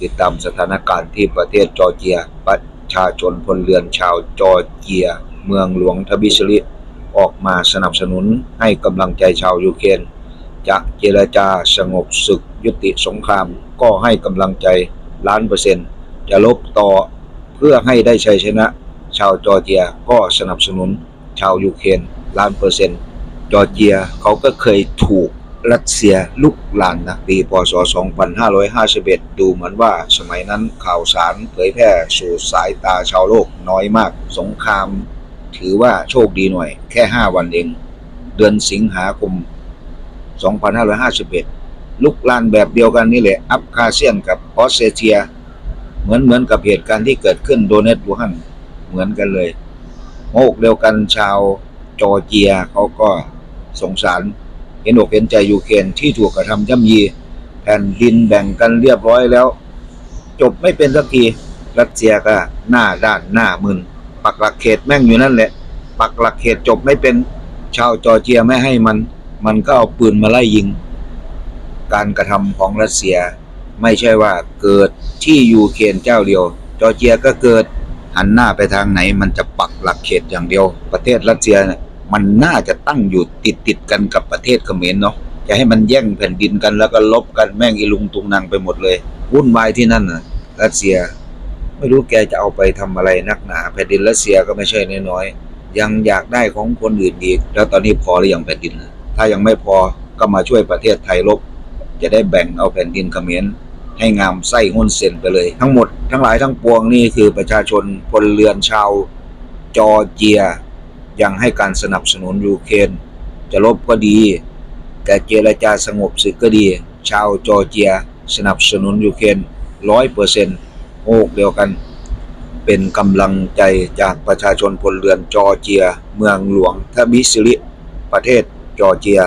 ติดตามสถานการณ์ที่ประเทศจอร์เจีย ประชาชนพลเรือนชาวจอร์เจีย เมืองหลวงทบิชลิออกมาสนับสนุนให้กำลังใจชาวยูเครนจะเจรจาสงบศึกยุติสงครามก็ให้กำลังใจล้านเปอร์เซ็นต์ จะลบต่อเพื่อให้ได้ชัยชนะ ชาวจอร์เจียก็สนับสนุนชาวยูเครนล้านเปอร์เซ็นต์ จอร์เจียเขาก็เคยถูก รัสเซียลุกลานนะปีพศ 2551 ดูเหมือนว่าสมัยนั้นข่าวสารเผยแพร่สู่สายตาชาวโลกน้อยมาก สงคราม ถือว่าโชคดีหน่อย แค่ 5 วันเอง เดือนสิงหาคม 2551 ลุกลานแบบเดียวกันนี่แหละ อับคาเซียนกับออสเตรเลีย เหมือนเหมือนกับเหตุการณ์ที่เกิดขึ้นโดเนตบูฮันเหมือนกันเลยโมกเดียวกันชาวจอร์เจียเขาก็สงสาร เห็นอกเห็นใจยูเครนที่ถูกกระทำย่ำยีแผ่นดินแบ่งกันเรียบร้อยแล้ว จบไม่เป็นสักทีรัสเซียก็หน้าด้านหน้ามึนปักหลักเขตแม่งอยู่นั่นแหละ ปักหลักเขตจบไม่เป็นชาวจอร์เจียไม่ให้มัน มันก็เอาปืนมาไล่ยิง การกระทำของรัสเซีย ไม่ใช่ว่าเกิดที่ยูเครนเจ้าเดียว จอร์เจียก็เกิดหันหน้าไปทางไหนมันจะปักหลักเขตอย่างเดียว ประเทศรัสเซียเนี่ย มันน่าจะตั้งอยู่ติดติดๆกันกับประเทศเขมรเนาะจะให้มันแย่งแผ่นดินกันแล้วก็ลบกันแม่งอีลุงตุงนางไปหมดเลยวุ่นวายที่นั่นนะรัสเซีย ไม่รู้แกจะเอาไปทำอะไรนักหนาแผ่นดินรัสเซียก็ไม่ใช่น้อยๆยังอยากได้ของคนอื่นอีก แล้วตอนนี้พอหรือยังแผ่นดิน ถ้ายังไม่พอก็มาช่วยประเทศไทยลบ จะได้แบ่งเอาแผ่นดินเขมรให้งามไส้หุ้นเซนไปเลย ทั้งหมดทั้งหลายทั้งปวงนี่คือประชาชนพลเรือนชาวจอร์เจีย ยังให้การสนับสนุนยูเครนจะลบก็ดี แต่เจรจาสงบศึกก็ดี ชาวจอร์เจียสนับสนุนยูเครนร้อยเปอร์เซ็นต์โอกเดียวกัน เป็นกำลังใจจากประชาชนพลเรือนจอร์เจีย เมืองหลวงทบิสิลิประเทศจอร์เจีย